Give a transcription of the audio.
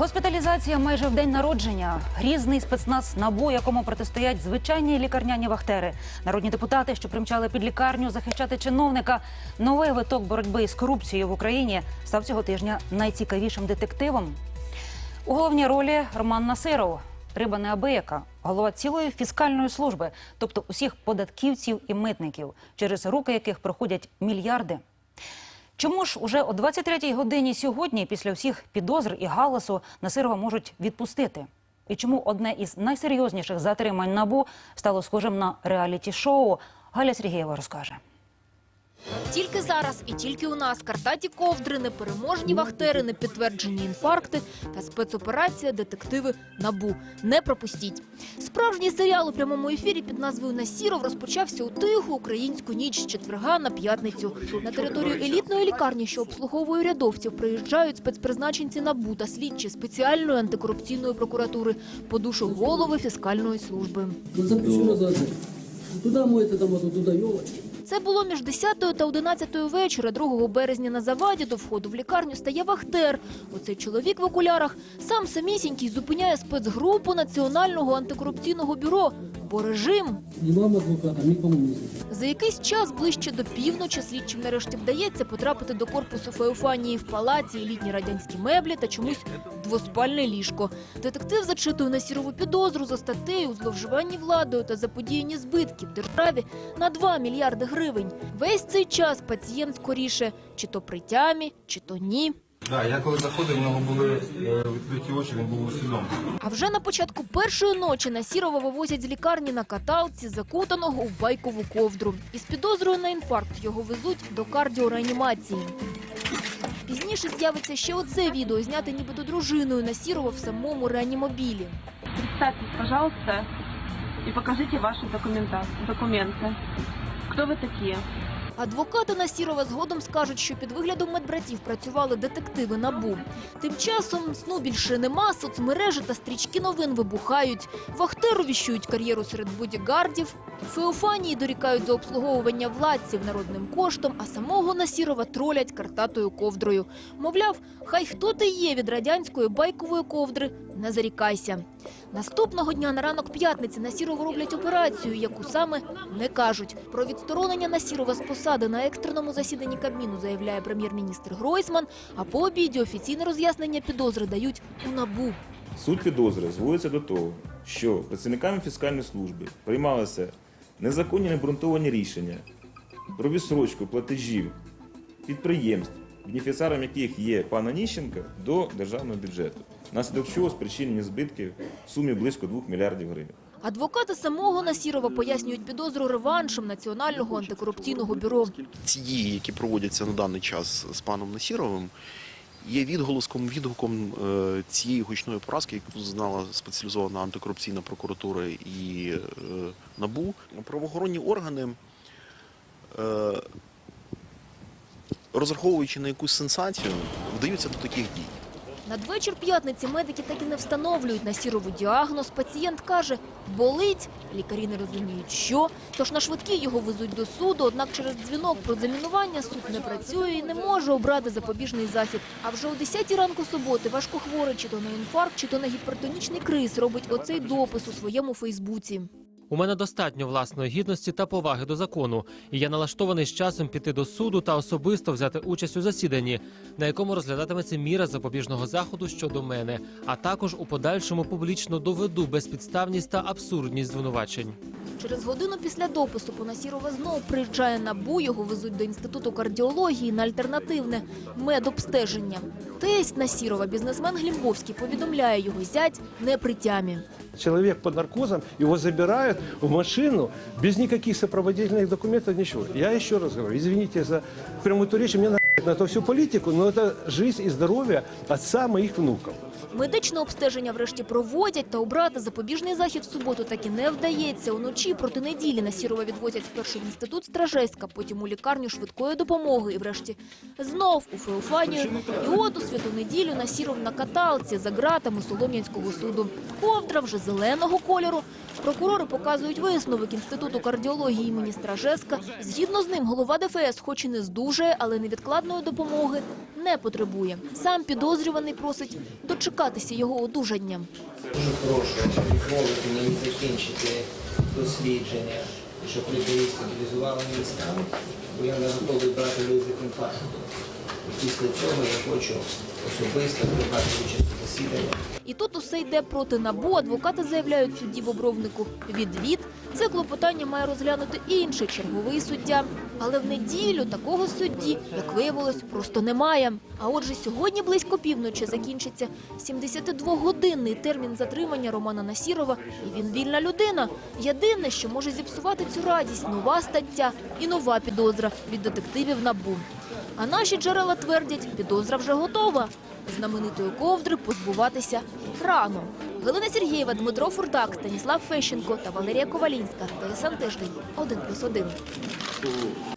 Госпіталізація майже в день народження. Грізний спецназ НАБУ, якому протистоять звичайні лікарняні вахтери. Народні депутати, що примчали під лікарню захищати чиновника. Новий виток боротьби з корупцією в Україні став цього тижня найцікавішим детективом. У головній ролі Роман Насиров. Риба неабияка, голова цілої фіскальної служби, тобто усіх податківців і митників, через руки яких проходять мільярди. Чому ж уже о 23-й годині сьогодні, після всіх підозр і галасу, Насирова можуть відпустити? І чому одне із найсерйозніших затримань набу стало схожим на реаліті-шоу? Галя Сергієва розкаже. Тільки зараз і тільки у нас картаті ковдри, непереможні вахтери, непідтверджені інфаркти та спецоперація детективи НАБУ. Не пропустіть. Справжній серіал у прямому ефірі під назвою Насіров розпочався у тиху українську ніч з четверга на п'ятницю. На територію елітної лікарні, що обслуговує рядовців, приїжджають спецпризначенці НАБУ та слідчі спеціальної антикорупційної прокуратури по душу голови фіскальної служби. Вот запрещено за моет это моту, туда елочки. Це було між 10 та 11 вечора 2 березня на заваді до входу в лікарню стає вахтер. Оцей чоловік в окулярах сам самісінький зупиняє спецгрупу Національного антикорупційного бюро. Бо режим Ни вам адвоката, никому не знаю. за якийсь час ближче до півночі слідчим нарешті вдається потрапити до корпусу Феофанії в палаці, елітні радянські меблі та чомусь двоспальне ліжко. Детектив зачитує на сірову підозру за статтею у зловживанні владою та заподіянні збитків державі на 2 мільярди гривень. Весь цей час пацієнт скоріше чи то при тямі, чи то ні. Так, я коли заходив, в нього були е, відкриті очі, він був усвідомлений. А вже на початку першої ночі Насірова вивозять з лікарні на каталці, закутаного у байкову ковдру. Із підозрою на інфаркт його везуть до кардіореанімації. Пізніше з'явиться ще оце відео, зняте нібито дружиною Насірова в самому реанімобілі. Представьтесь, пожалуйста, и покажите ваши документа, документы. Кто вы такие? Адвокати Насірова згодом скажуть, що під виглядом медбратів працювали детективи НАБУ. Тим часом сну більше нема, соцмережі та стрічки новин вибухають. Вахтеру віщують кар'єру серед бодігардів. Феофанії дорікають за обслуговування владців народним коштом, а самого Насірова тролять картатою ковдрою. Мовляв, хай хто ти є від радянської байкової ковдри, не зарікайся. Наступного дня на ранок п'ятниці Насірову роблять операцію, яку саме не кажуть. Про відсторонення Насірова з посади на екстреному засіданні Кабміну заявляє прем'єр-міністр Гройсман, а по обіді офіційне роз'яснення підозри дають у НАБУ. Суть підозри зводиться до того, що працівниками фіскальної служби приймалися незаконні необґрунтовані рішення про відсрочку платежів підприємств, бенефіціаром яких є пан Аніщенка, до державного бюджету, внаслідок чого спричинені збитки в сумі близько 2 мільярдів гривень. Адвокати самого Насірова пояснюють підозру реваншем Національного антикорупційного бюро. ці дії, які проводяться на даний час з паном Насіровим, є відголоском відгуком е, цієї гучної поразки, яку знала спеціалізована антикорупційна прокуратура і е, НАБУ. Правоохоронні органи, е, розраховуючи на якусь сенсацію, вдаються до таких дій. Надвечір п'ятниці медики так і не встановлюють Насірову діагноз. Пацієнт каже, болить. Лікарі не розуміють, що. Тож на швидкій його везуть до суду, однак через дзвінок про замінування суд не працює і не може обрати запобіжний захід. А вже о 10 ранку суботи важкохворий чи то на інфаркт, чи то на гіпертонічний криз робить оцей допис у своєму Фейсбуці. У мене достатньо власної гідності та поваги до закону, і я налаштований з часом піти до суду та особисто взяти участь у засіданні, на якому розглядатиметься міра запобіжного заходу щодо мене, а також у подальшому публічно доведу безпідставність та абсурдність звинувачень. Через годину після допису Понасірова знову приїжджає НАБУ, його везуть до інституту кардіології на альтернативне медобстеження. Тесть Насірова, бізнесмен Глімбовський, повідомляє його зять не при тямі. Человек под наркозом, его забирают в машину без никаких сопроводительных документов, ничего. Я еще раз говорю, извините за прямую речь, мне на на то всю политику, но это жизнь и здоровье отца моих внуков. Медичне обстеження врешті проводять та обрати запобіжний захід в суботу так і не вдається. Уночі проти неділі Насірова відвозять спершу в інститут Стражеська, потім у лікарню швидкої допомоги і врешті знов у Феофанію. І от у святу неділю Насіров на каталці за ґратами Солом'янського суду. Ковдра вже зеленого кольору. Прокурори показують висновок інституту кардіології імені Стражеска. Згідно з ним, голова ДФС, хоч і не здужає, але невідкладно медичної допомоги не потребує. Сам підозрюваний просить дочекатися його одужання. Дуже прошу відмовити мені закінчити дослідження, щоб люди стабілізували мій стан, бо я не готовий брати ризик інфаркту. Після цього я хочу особисто приймати участь у засіданні. І тут усе йде проти НАБУ. Адвокати заявляють судді Бобровнику. Відвід це клопотання має розглянути інший черговий суддя. Але в неділю такого судді, як виявилось, просто немає. А отже, сьогодні близько півночі закінчиться 72-годинний термін затримання Романа Насірова, і він вільна людина. Єдине, що може зіпсувати цю радість, нова стаття і нова підозра від детективів НАБУ. А наші джерела твердять, підозра вже готова. Знаменитої ковдри позбуватися рано. Галина Сергієва, Дмитро Фурдак, Станіслав Фещенко та Валерія Ковалінська. ТСН тиждень 1+,1.